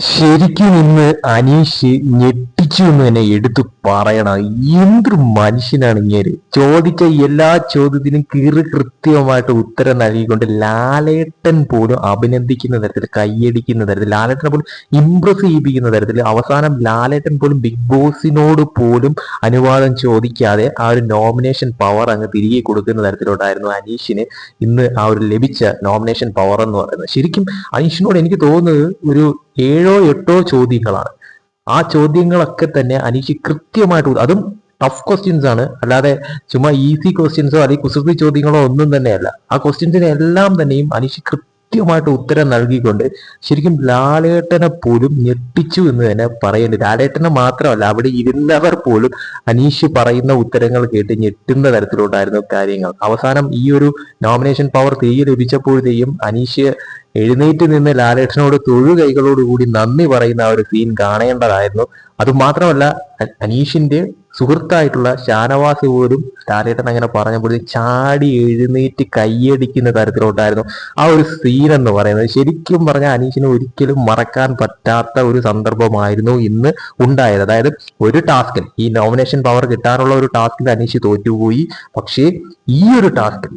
ശരിക്കും ഇന്ന് അനീഷ് ഞെട്ടിച്ചു എന്ന് തന്നെ എടുത്തു പറയണം. എന്തൊരു മനുഷ്യനാണ് ഇങ്ങനെ ചോദിച്ച എല്ലാ ചോദ്യത്തിനും കീറി കൃത്യമായിട്ട് ഉത്തരം നൽകിക്കൊണ്ട് ലാലേട്ടൻ പോലും അഭിനന്ദിക്കുന്ന തരത്തിൽ കൈയടിക്കുന്ന തരത്തിൽ ലാലേട്ടനെ പോലും ഇംപ്രസ് ചെയ്യിപ്പിക്കുന്ന തരത്തിൽ അവസാനം ലാലേട്ടൻ പോലും ബിഗ് ബോസിനോട് പോലും അനുവാദം ചോദിക്കാതെ ആ ഒരു നോമിനേഷൻ പവർ അങ്ങ് തിരികെ കൊടുക്കുന്ന തരത്തിലോട്ടായിരുന്നു അനീഷിന് ഇന്ന് ആ ഒരു ലഭിച്ച നോമിനേഷൻ പവർ എന്ന് പറയുന്നത്. ശരിക്കും അനീഷിനോട് എനിക്ക് തോന്നുന്നത് ഒരു ഏഴോ എട്ടോ ചോദ്യങ്ങളാണ്. ആ ചോദ്യങ്ങളൊക്കെ തന്നെ അനീഷ് കൃത്യമായിട്ട് അതും ടഫ് ക്വസ്റ്റ്യൻസ് ആണ്. അല്ലാതെ ചുമ്മാ ഈസി ക്വസ്റ്റ്യൻസോ അല്ലെങ്കിൽ കുസൃതി ചോദ്യങ്ങളോ ഒന്നും തന്നെയല്ല. ആ ക്വസ്റ്റ്യൻസിന് എല്ലാം തന്നെയും അനീഷ് കൃത്യമായിട്ട് ഉത്തരം നൽകിക്കൊണ്ട് ശരിക്കും ലാലേട്ടനെ പോലും ഞെട്ടിച്ചു എന്ന് തന്നെ പറയേണ്ടി ലാലേട്ടനെ മാത്രമല്ല അവിടെ ഇരുന്നവർ പോലും അനീഷ് പറയുന്ന ഉത്തരങ്ങൾ കേട്ട് ഞെട്ടുന്ന തരത്തിലുണ്ടായിരുന്നു കാര്യങ്ങൾ. അവസാനം ഈ ഒരു നോമിനേഷൻ പവർ തിരികെ ലഭിച്ചപ്പോഴത്തേക്കും അനീഷ് എഴുന്നേറ്റ് നിന്ന് ലാലേട്ടനോട് തൊഴു കൈകളോടുകൂടി നന്ദി പറയുന്ന ആ ഒരു സീൻ കാണേണ്ടതായിരുന്നു. അതുമാത്രമല്ല അനീഷിന്റെ സുഹൃത്തായിട്ടുള്ള ഷാനവാസ് പോലും ലാലേട്ടൻ അങ്ങനെ പറഞ്ഞപ്പോഴത്തേക്ക് ചാടി എഴുന്നേറ്റ് കൈയടിക്കുന്ന തരത്തിലോട്ടായിരുന്നു ആ ഒരു സീൻ എന്ന് പറയുന്നത്. ശരിക്കും പറഞ്ഞാൽ അനീഷിന് ഒരിക്കലും മറക്കാൻ പറ്റാത്ത ഒരു സന്ദർഭമായിരുന്നു ഇന്ന് ഉണ്ടായത്. അതായത് ഒരു ടാസ്കിൽ ഈ നോമിനേഷൻ പവർ കിട്ടാനുള്ള ഒരു ടാസ്കിൽ അനീഷ് തോറ്റുപോയി. പക്ഷേ ഈ ഒരു ടാസ്കിൽ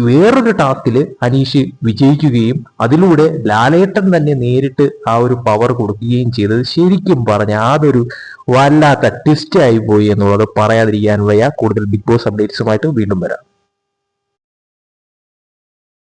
വേറൊരു ടാസ്കിൽ അനീഷ് വിജയിക്കുകയും അതിലൂടെ ലാലേട്ടൻ തന്നെ നേരിട്ട് ആ ഒരു പവർ കൊടുക്കുകയും ചെയ്തത് ശരിക്കും പറഞ്ഞ അതൊരു വല്ലാത്ത ട്വിസ്റ്റ് ആയി പോയി എന്നുള്ളത് പറയാതിരിക്കാൻ വയ്യ. കൂടുതൽ ബിഗ് ബോസ് അപ്ഡേറ്റ്സുമായിട്ട് വീണ്ടും വരാം.